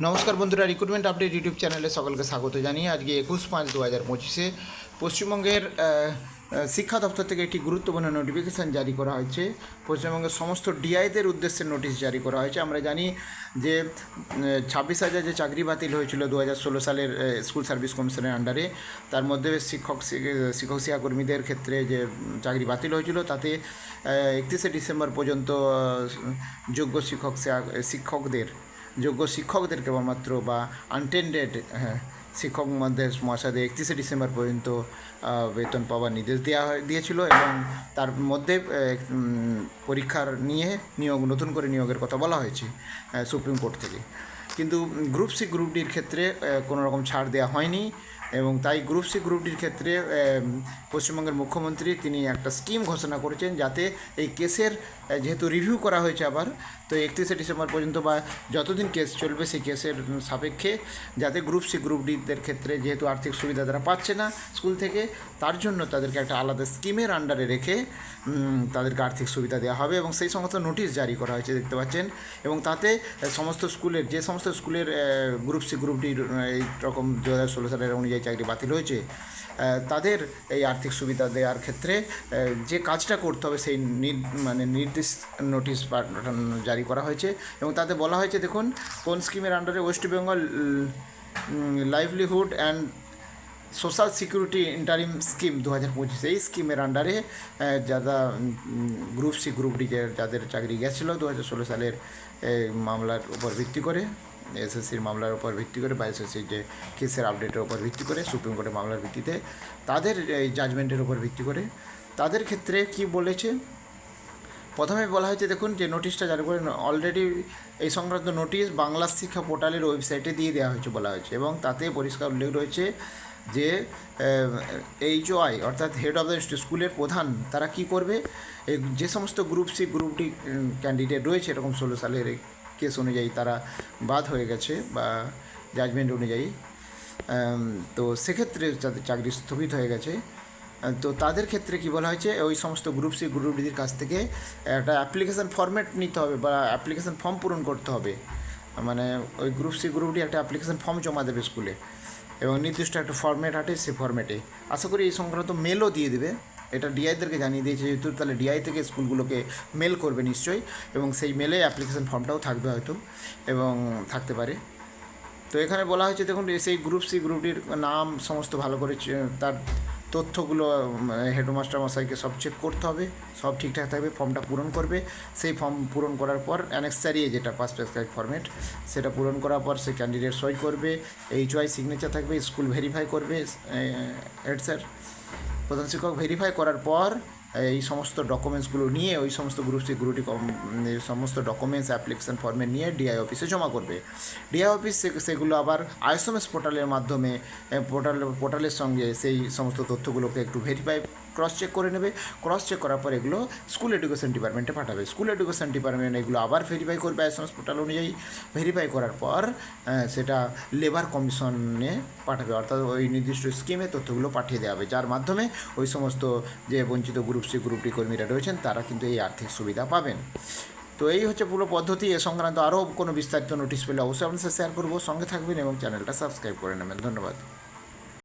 নমস্কার বন্ধুরা recruitment update YouTube চ্যানেলে সকলকে স্বাগত জানিয়ে আজকে একুশ পাঁচ দু হাজার পঁচিশে পশ্চিমবঙ্গের শিক্ষা দপ্তর থেকে একটি গুরুত্বপূর্ণ নোটিফিকেশান জারি করা হয়েছে। পশ্চিমবঙ্গের সমস্ত ডিআইদের উদ্দেশ্যে নোটিশ জারি করা হয়েছে। আমরা জানি যে ছাব্বিশ হাজার যে চাকরি বাতিল হয়েছিল দু হাজার ষোলো সালের স্কুল সার্ভিস কমিশনের আন্ডারে তার মধ্যে শিক্ষক শিক্ষক শিক্ষাকর্মীদের ক্ষেত্রে যে চাকরি বাতিল হয়েছিল, তাতে একত্রিশে ডিসেম্বর পর্যন্ত যোগ্য শিক্ষক শিক্ষা- শিক্ষকদের যোগ্য শিক্ষকদের কেবলমাত্র বা আনটেন্ডেড হ্যাঁ শিক্ষক মধ্যে মহাশয়দের একত্রিশে ডিসেম্বর পর্যন্ত বেতন পাওয়ার নির্দেশ দেওয়া হয়, দিয়েছিল এবং তার মধ্যে পরীক্ষার নিয়ে নিয়োগ, নতুন করে নিয়োগের কথা বলা হয়েছে সুপ্রিম কোর্ট থেকে। কিন্তু গ্রুপ সি, গ্রুপ ডির ক্ষেত্রে কোনো রকম ছাড় দেওয়া হয়নি। এবং তাই গ্রুপ সি গ্রুপ ডির ক্ষেত্রে পশ্চিমবঙ্গের মুখ্যমন্ত্রী তিনি একটা স্কিম ঘোষণা করেছেন যাতে এই কেসের যেহেতু রিভিউ করা হয়েছে আবার, তো একত্রিশে ডিসেম্বর পর্যন্ত বা যতদিন কেস চলবে সেই কেসের সাপেক্ষে যাতে গ্রুপ সি গ্রুপ ডিদের ক্ষেত্রে যেহেতু আর্থিক সুবিধা তারা পাচ্ছে না স্কুল থেকে, তার জন্য তাদেরকে একটা আলাদা স্কিমের আন্ডারে রেখে তাদেরকে আর্থিক সুবিধা দেওয়া হবে এবং সেই সমস্ত নোটিশ জারি করা হয়েছে দেখতে পাচ্ছেন এবং তাতে সমস্ত স্কুলের যে সমস্ত স্কুলের গ্রুপ সি গ্রুপ ডি এই রকম দু হাজার ষোলো সালের অনুযায়ী চাকরি বাতিল হয়েছে তাদের এই আর্থিক সুবিধা দেওয়ার ক্ষেত্রে যে কাজটা করতে হবে সেই মানে নির্দিষ্ট নোটিশ জারি করা হয়েছে এবং তাতে বলা হয়েছে, দেখুন, কোন স্কিমের আন্ডারে West Bengal livelihood and social security interim scheme দু হাজার পঁচিশ, এই স্কিমের আন্ডারে যারা গ্রুপ সি গ্রুপ ডি যাদের চাকরি গেছিল দু হাজার ষোলো সালের মামলার উপর ভিত্তি করে এসএসসির মামলার উপর ভিত্তি করে বা এসএসসির যে কেসের আপডেটের উপর ভিত্তি করে, সুপ্রিম কোর্টের মামলার ভিত্তিতে তাদের এই জাজমেন্টের উপর ভিত্তি করে। তাদের ক্ষেত্রে কি বলেছে? প্রথমে বলা হয়েছে, দেখুন, যে নোটিশটা জারি করে অলরেডি এই সংক্রান্ত নোটিশ বাংলা শিক্ষা পোর্টালের ওয়েবসাইটে দিয়ে দেওয়া হয়েছে বলা হয়েছে এবং তাতে পরিষ্কার উল্লেখ রয়েছে যে এইচওআই অর্থাৎ হেড অফ দ্য স্কুলের প্রধান, তারা কি করবে? এই যে সমস্ত group C group D candidate রয়েছে, এরকম ষোলো সালের কেস অনুযায়ী তারা বাদ হয়ে গেছে বা জাজমেন্ট অনুযায়ী। তো সেক্ষেত্রে যাদের চাকরি স্থগিত হয়ে গেছে। তো তাদের ক্ষেত্রে কি বলা হয়েছে, ওই সমস্ত গ্রুপ সি গ্রুপ ডির কাছ থেকে একটা অ্যাপ্লিকেশান ফর্ম্যাট নিতে হবে বা অ্যাপ্লিকেশান ফর্ম পূরণ করতে হবে। মানে ওই গ্রুপ সি গ্রুপ ডি একটা অ্যাপ্লিকেশান ফর্ম জমা দেবে স্কুলে এবং নির্দিষ্ট একটা ফর্ম্যাট আছে সে ফর্ম্যাটে আশা করি এই সংক্রান্ত মেলও দিয়ে দেবে। এটা ডিআইদেরকে জানিয়ে দিয়েছে যেহেতু তাহলে ডিআই থেকে স্কুলগুলোকে মেল করবে নিশ্চয়ই। এবং সেই মেলে অ্যাপ্লিকেশান ফর্মটাও থাকবে হয়তো, এবং থাকতে পারে। তো এখানে বলা হয়েছে, দেখুন, সেই গ্রুপ সি গ্রুপটির নাম সমস্ত ভালো করে তার তথ্যগুলো হেডমাস্টার মশাইকে সব চেক করতে হবে, সব ঠিকঠাক থাকবে ফর্মটা পূরণ করবে। সেই ফর্ম পূরণ করার পর অ্যানেক্সারিয়ে যেটা পাস প্রেসক্রাইব ফর্মেট সেটা পূরণ করার পর সে ক্যান্ডিডেট সই করবে এইচ ওয়াই সিগনেচার থাকবে স্কুল ভেরিফাই করবে হেড স্যার। প্রধান শিক্ষক ভেরিফাই করার পর এই সমস্ত ডকুমেন্টসগুলো নিয়ে, ওই সমস্ত গ্রুপ সি গ্রুপটি সমস্ত ডকুমেন্টস অ্যাপ্লিকেশন ফর্মে নিয়ে ডিআই অফিসে জমা করবে। ডিআই অফিস সেগুলো আবার আইএসএমএস পোর্টালের মাধ্যমে পোর্টাল পোর্টালের সঙ্গে সেই সমস্ত তথ্যগুলোকে একটু ভেরিফাই ক্রস চেক করে নেবে। ক্রস চেক করার পর এগুলো স্কুল এডুকেশন ডিপার্টমেন্টে পাঠাবে। স্কুল এডুকেশন ডিপার্টমেন্ট এগুলো আবার ভেরিফাই করবে আইএসএমএস পোর্টাল অনুযায়ী। ভেরিফাই করার পর সেটা লেবার কমিশনে পাঠাবে। অর্থাৎ ওই নির্দিষ্ট স্কিমে তথ্যগুলো পাঠিয়ে দেওয়া হবে, যার মাধ্যমে ওই সমস্ত যে বঞ্চিত গ্রুপ সি গ্রুপ ডি কর্মীরা রয়েছেন, তারা কিন্তু এই আর্থিক সুবিধা পাবেন। তো এই হচ্ছে পুরো পদ্ধতি, এ সংক্রান্ত আরও কোনো বিস্তারিত নোটিশ পেলে অবশ্যই আপনার সাথে শেয়ার করব। সঙ্গে থাকবেন এবং চ্যানেলটা সাবস্ক্রাইব করে নেবেন। ধন্যবাদ।